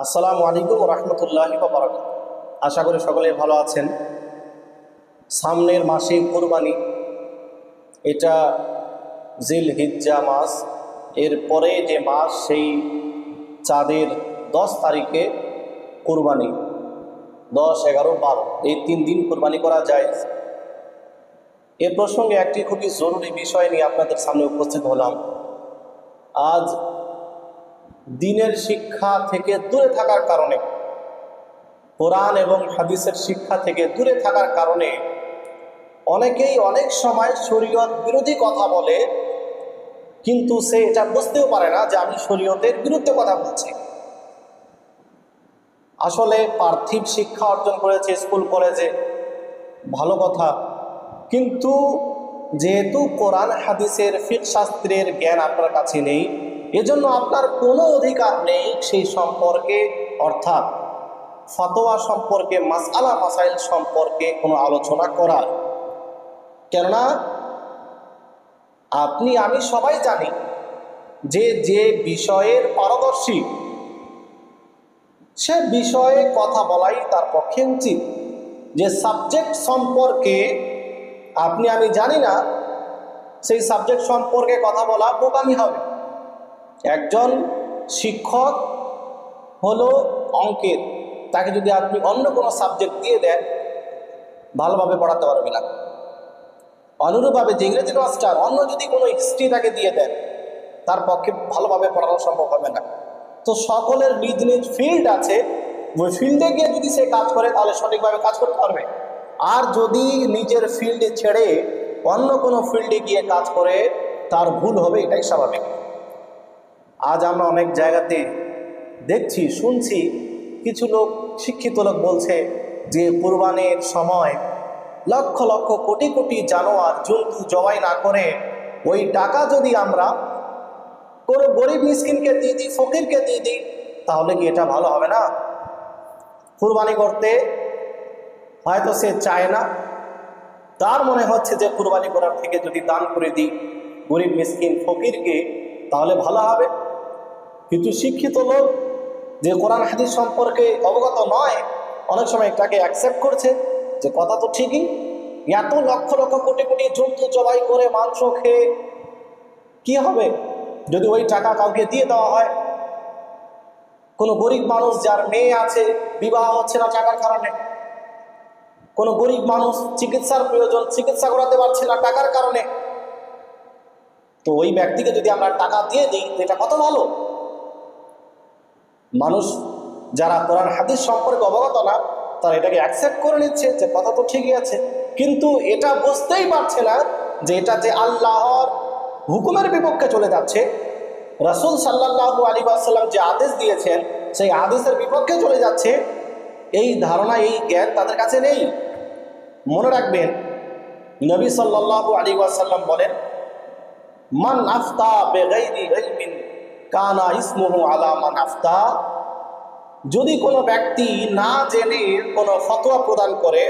আসসালামু আলাইকুম রহমতুল্লাহি বারাকাত আশা করি সকলে ভালো আছেন। সামনের মাসে কোরবানি। এটা জিল হিজ্জা মাস। এর পরে যে মাস, সেই চাঁদের দশ তারিখে কোরবানি। দশ, এগারো, বারো। এই তিন দিন কোরবানি করা যায়। এ প্রসঙ্গে একটি খুবই জরুরি বিষয় নিয়ে আপনাদের সামনে উপস্থিত হলাম। আজ দিনের শিক্ষা থেকে দূরে থাকার কারণে, কোরআন এবং হাদিসের শিক্ষা থেকে দূরে থাকার কারণে অনেকেই অনেক সময় শরীয়ত বিরোধী কথা বলে, কিন্তু সে এটা বুঝতেও পারে না যে আমি শরীয়তের বিরুদ্ধে কথা বলছি। আসলে পার্থিব শিক্ষা অর্জন করেছে স্কুল, কলেজে, ভালো কথা। কিন্তু যেহেতু কোরআন, হাদিসের ফিক শাস্ত্রের জ্ঞান আপনার কাছে নেই এজন্য আপনার কোনো অধিকার নেই সেই সম্পর্কে, অর্থাৎ ফতোয়া সম্পর্কে মাসালা মাসাইল সম্পর্কে কোনো আলোচনা করার। কেননা, আপনি, আমি সবাই জানি যে যে বিষয়ের পারদর্শী, সে বিষয়ে কথা বলাই তার পক্ষে উচিত। যে সাবজেক্ট সম্পর্কে, আপনি, আমি জানি না, সেই সাবজেক্ট সম্পর্কে কথা বলা বোকামি হবে। একজন শিক্ষক হলো অঙ্কের তাকে যদি আপনি অন্য কোনো সাবজেক্ট দিয়ে দেন, ভালোভাবে পড়াতে পারবে না। অনুরূপভাবে যে ইংরেজি মাস্টার অন্য যদি কোনো হিস্ট্রি তাকে দিয়ে দেন, তার পক্ষে ভালোভাবে পড়ানো সম্ভব হবে না। তো সকলের নিজ নিজ ফিল্ড আছে। ওই ফিল্ডে গিয়ে যদি সে কাজ করে, তাহলে সঠিকভাবে কাজ করতে পারবে। আর যদি নিজের ফিল্ডে ছেড়ে অন্য কোনো ফিল্ডে গিয়ে কাজ করে, তার ভুল হবে, এটাই স্বাভাবিক। আজ আমরা অনেক জায়গাতে দেখছি, শুনছি কিছু লোক, শিক্ষিত লোক বলছে যে কোরবানের সময় লক্ষ লক্ষ কোটি কোটি জানোয়ার জন্তু জবাই না করে ওই টাকা যদি আমরা কোনো গরিব মিসকিনকে দিয়ে দিই, ফকিরকে দিয়ে দিই, তাহলে কি এটা ভালো হবে না? কুরবানি করতে হয়তো সে চায় না। তার মনে হচ্ছে যে কুরবানি করার থেকে যদি দান করে দিই গরিব মিসকিন, ফকিরকে, তাহলে ভালো হবে। কিন্তু শিক্ষিত লোক যে কোরআন হাদিস সম্পর্কে অবগত নয়, অনেক সময় এটাকে অ্যাকসেপ্ট করছে যে কথা তো ঠিকই, এত লক্ষ লক্ষ কোটি কোটি জন্তু জবাই করে মাংস খেয়ে কি হবে? যদি ওই টাকা কাউকে দিয়ে দেওয়া হয়? কোনো গরিব মানুষ যার মেয়ে আছে, বিবাহ হচ্ছে না টাকার কারণে। কোনো গরিব মানুষ চিকিৎসার প্রয়োজন, চিকিৎসা করাতে পারছে না টাকার কারণে। তো ওই ব্যক্তিকে যদি আমরা টাকা দিয়ে দিই এটা কত ভালো? মানুষ যারা কোরআন, হাদিস সম্পর্কে অবগত না, তারা এটাকে অ্যাকসেপ্ট করে নিচ্ছে যে কথা তো ঠিকই আছে। কিন্তু এটা বুঝতেই পারছে না যে এটা যে আল্লাহর হুকুমের বিপক্ষে চলে যাচ্ছে। রসুল সাল্লাহু আলী আসাল্লাম যে আদেশ দিয়েছেন, সেই আদেশের বিপক্ষে চলে যাচ্ছে। এই ধারণা, এই জ্ঞান তাদের কাছে নেই। মনে রাখবেন, নবী সাল্লাহু আলী আসাল্লাম বলেন, মান আফতা বেগাইরি ইলমিন কানা ইসমুহু আলা মান আফতা। যদি কোনো ব্যক্তি না জেনে কোনো ফতোয়া প্রদান করে,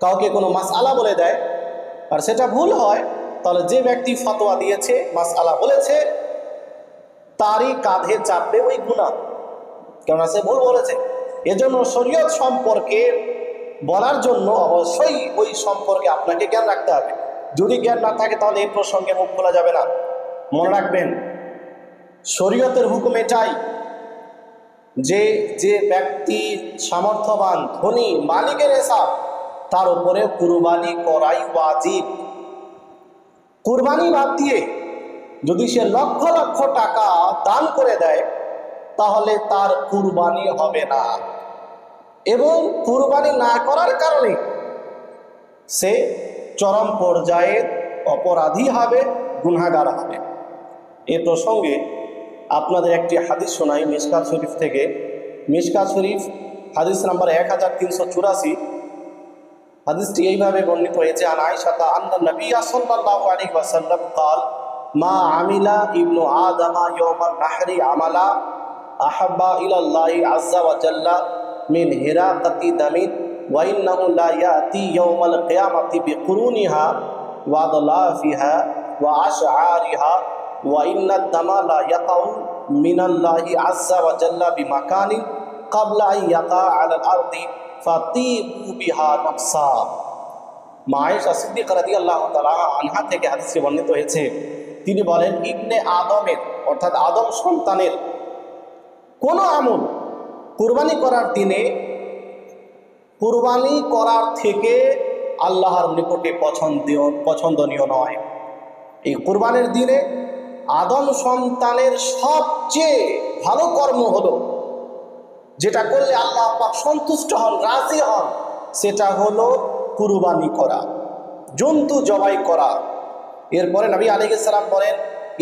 কাউকে কোনো মাসআলা বলে দেয়, আর সেটা ভুল হয়, তাহলে যে ব্যক্তি ফতোয়া দিয়েছে, মাসআলা বলেছে, তারই কাঁধে চাপবে ওই গুণা কেননা সে ভুল বলেছে। এজন্য শরীয়ত সম্পর্কে বলার জন্য অবশ্যই ওই সম্পর্কে আপনাকে জ্ঞান রাখতে হবে। যদি জ্ঞান না থাকে, তাহলে এই প্রসঙ্গে মুখ খোলা যাবে না। মনে রাখবেন শরীয়তের হুকুম এটাই যে যে ব্যক্তি সামর্থ্যবান, ধনী, মালিকের এসা তার উপরে কুরবানি করাই ওয়াজিব। কুরবানি বাদ দিয়ে যদি সে লক্ষ লক্ষ টাকা দান করে দেয়, তাহলে তার কুরবানি হবে না। এবং কুরবানি না করার কারণে সে চরম পর্যায়ে অপরাধী হবে গুনাগার হবে। এ প্রসঙ্গে আপনাদের একটি হাদিস শোনাই মিসকাত শরীফ থেকে মিসকাত শরীফ হাদিস নাম্বার এক হাজার তিনশো চুরাশি হাদিসটি এইভাবে বর্ণিত হয়েছে আন আয়েশাতা আন্না নবিয়া সাল্লাল্লাহু আলাইহি ওয়াসাল্লাম قال মা আমিলা ইবনু আদামা ইয়াওমান নাহরি আমালা আহাব্বা ইলাল্লাহি আযজা ওয়া জাল্লা মিন হিরাকাতি দামিন ওয়া ইন্নাহু লা ইয়াতি ইয়াওমাল কিয়ামাতি বিকুরুনিহা ওয়া আদলাফিহা ওয়া আশআরিহা ওয়া ইন্নাদ দামা লা ইয়াকাউ মিনাল্লাহি আজ্জা ওয়া জাল্লা বিমাকানিন কাবলা ইয়াকা আলাল আরদি ফাতিবু বিহা নকসা মায়েশা সিদ্দিক রাদিয়াল্লাহু তাআলা আনহা থেকে হাদিসে বর্ণিত হয়েছে। তিনি বলেন, ইবনে আদমের, অর্থাৎ আদম সন্তানের কোনো আমল কুরবানি করার দিনে, কুরবানি করার থেকে আল্লাহর নিকটে পছন্দীয়, পছন্দনীয় নয়। এই কুরবানির দিনে আদম সন্তানের সবচেয়ে ভালো কর্ম হলো, যেটা করলে আল্লাহ পাক সন্তুষ্ট হন, রাজি হন, সেটা হলো কুরবানি করা, জন্তু জবাই করা। এরপরে নবী আলিগেসালাম বলেন,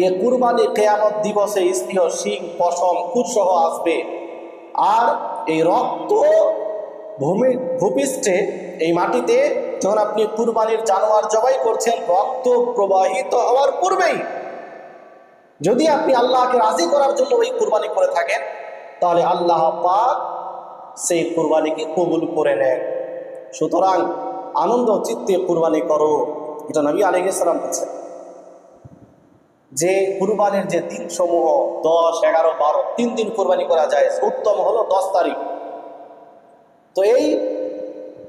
এ কুরবানি কেয়ামত দিবসে স্ত্রীয় শিং, পশম কুসহ আসবে। আর এই রক্ত ভূমি, ভূপৃষ্ঠে, এই মাটিতে যখন আপনি কুরবানির জানোয়ার জবাই করছেন, রক্ত প্রবাহিত হওয়ার পূর্বেই যদি আপনি আল্লাহকে রাজি করার জন্য ওই কুরবানি করে থাকেন, তাহলে আল্লাহ পাক সেই কুরবানিকে কবুল করে নেন। সুতরাং আনন্দ চিত্তে কুরবানি করো, এটা নবী আলাইসালাম বলছেন। যে কুরবানির যে দিন সমূহ দশ, এগারো, বারো, তিন দিন কোরবানি করা যায়, উত্তম হলো দশ তারিখ। তো এই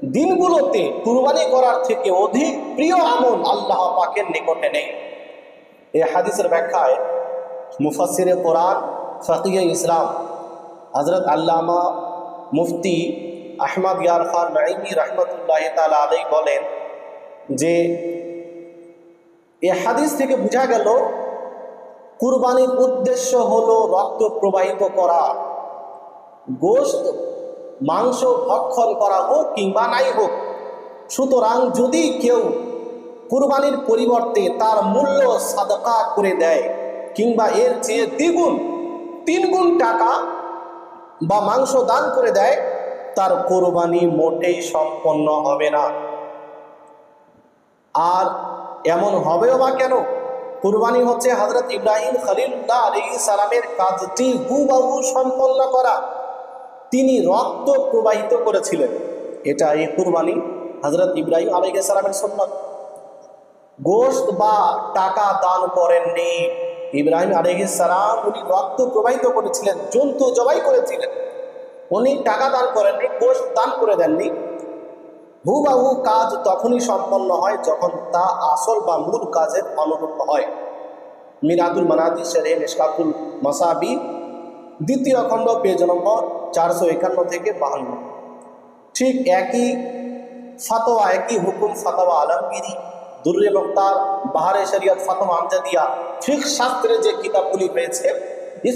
দিনগুলোতে কুরবানি করার থেকে অধিক প্রিয় আমল আল্লাহ পাকের নিকটে নেই। এই হাদিসের ব্যাখ্যায় মুফাসিরে কোরআন ফকিয়ে ইসলাম। হজরত আল্লামা মুফতি আহমদ ইয়ার খান নাইমি রহমতুল্লাহ তালা আলাই বলেন যে, এ হাদিস থেকে বোঝা গেল, কুরবানির উদ্দেশ্য হলো রক্ত প্রবাহিত করা, গোশত, মাংস ভক্ষণ করা হোক কিংবা নাই হোক। সুতরাং যদি কেউ কুরবানির পরিবর্তে তার মূল্য সাদকা করে দেয় কিংবা এর চেয়ে দ্বিগুণ তিন গুণ টাকা বা মাংস দান করে দেয়, তার কোরবানি মোটেই সম্পন্ন হবে না। আর এমন হবেও বা কেন? কোরবানি হচ্ছে হজরত ইব্রাহিম খলিল্লাহ আলী সালামের কাজটি হুবাহু সম্পন্ন করা। তিনি রক্ত প্রবাহিত করেছিলেন। এটা এই কুরবানি হজরত ইব্রাহিম আলী সালামের সন্ন্যত গোশত বা টাকা দান করেননি। ইব্রাহিম সালাম উনি রক্ত প্রবাহিত করেছিলেন, জন্তু জবাই করেছিলেন। উনি টাকা দান করেননি গোশত দান করে দেননি। হুবাহু কাজ তখনই সম্পন্ন হয় যখন তা আসল বা মূল কাজের অনুরূপ হয়। মিরাদুল মানাদি শেরে নিষ্কাতুল মাসাবি, দ্বিতীয় খণ্ড, পেজ নম্বর চারশো একান্ন থেকে বাহান্ন। ঠিক একই ফাতোয়া, একই হুকুম ফাতোয়া আলমগিরি দুর্রে মুক্তার বাহারে শরিয়ত ফাতোয়া আমজাদিয়া ঠিক শাস্ত্রে যে কিতাবগুলি হয়েছে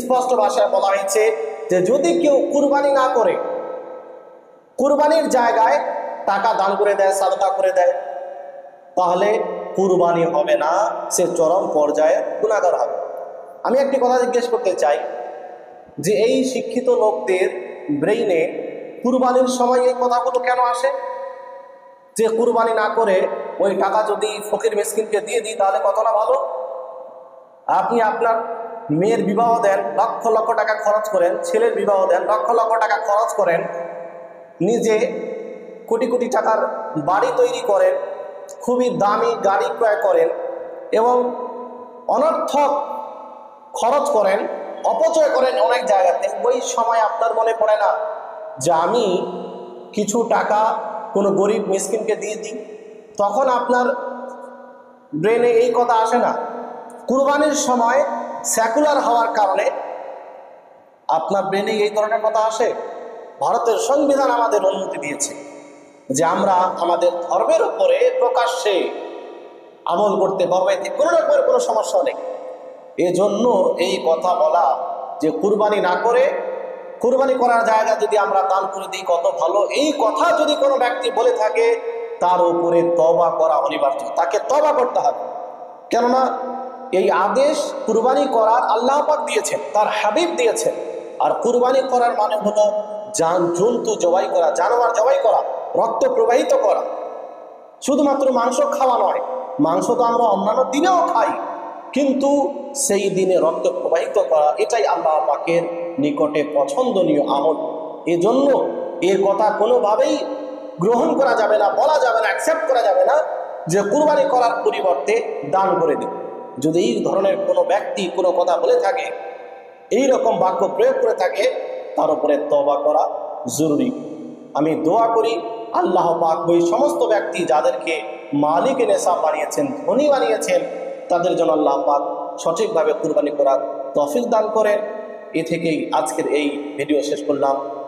স্পষ্ট ভাষায় বলা হয়েছে যে যদি কেউ কুরবানি না করে, কুরবানির জায়গায় টাকা দান করে দেয়, সাদকা করে দেয়, তাহলে কুরবানি হবে না, সে চরম পর্যায়ে গুণাগার হবে। আমি একটি কথা জিজ্ঞেস করতে চাই যে এই শিক্ষিত লোকদের ব্রেইনে কুরবানির সময় এই কথাগুলো কেন আসে? যে কুরবানি না করে ওই টাকা যদি ফকির মিসকিনকে দিয়ে দিই, তাহলে কত না ভালো? আপনি আপনার মেয়ের বিবাহ দেন, লক্ষ লক্ষ টাকা খরচ করেন, ছেলের বিবাহ দেন, লক্ষ লক্ষ টাকা খরচ করেন, নিজে কোটি কোটি টাকার বাড়ি তৈরি করেন, খুবই দামি গাড়ি ক্রয় করেন এবং অনর্থক খরচ করেন, অপচয় করেন অনেক জায়গাতে, ওই সময় আপনার মনে পড়ে না যে আমি কিছু টাকা কোনো গরিব মিসকিনকে দিয়ে দিই? তখন আপনার ব্রেনে এই কথা আসে না। কুরবানির সময় সেকুলার হওয়ার কারণে আপনার ব্রেনে এই ধরনের কথা আসে। ভারতের সংবিধান আমাদের অনুমতি দিয়েছে যে আমরা আমাদের ধর্মের উপরে প্রকাশ্যে আমল করতে পারব। এতে কোনো রকমের কোনো সমস্যা নেই। এজন্য এই কথা বলা যে কুরবানি না করে কুরবানি করার জায়গা যদি আমরা দান করে দিই, কত ভালো। এই কথা যদি কোনো ব্যক্তি বলে থাকে তার উপরে তবা করা অনিবার্য। তাকে তবা করতে হবে। কেননা এই আদেশ কুরবানি করার আল্লাহ পাক দিয়েছেন, তার হাবিব দিয়েছেন। আর কুরবানি করার মানে হলো যান, জন্তু জবাই করা, জানোয়ার জবাই করা, রক্ত প্রবাহিত করা। শুধুমাত্র মাংস খাওয়া নয়, মাংস তো আমরা অন্যান্য দিনেও খাই, কিন্তু সেই দিনে রক্ত প্রবাহিত করা, এটাই আল্লাহ পাকের নিকটে পছন্দনীয় আমল। এজন্য এর কথা কোনোভাবেই গ্রহণ করা যাবে না, বলা যাবে না অ্যাকসেপ্ট করা যাবে না, যে কুরবানি করার পরিবর্তে দান করে দিন যদি এই ধরনের কোনো ব্যক্তি কোনো কথা বলে থাকে, এই রকম বাক্য প্রয়োগ করে থাকে, তার উপরে তবা করা জরুরি। আমি দোয়া করি, আল্লাহ পাক ওই সমস্ত ব্যক্তি যাদেরকে মালিক নেশা বানিয়েছেন, ধনী বানিয়েছেন, তাদের জন্য আল্লাহ পাক সঠিকভাবে কুরবানি করার তফিক দান করেন। এ থেকেই আজকের এই ভিডিও শেষ করলাম।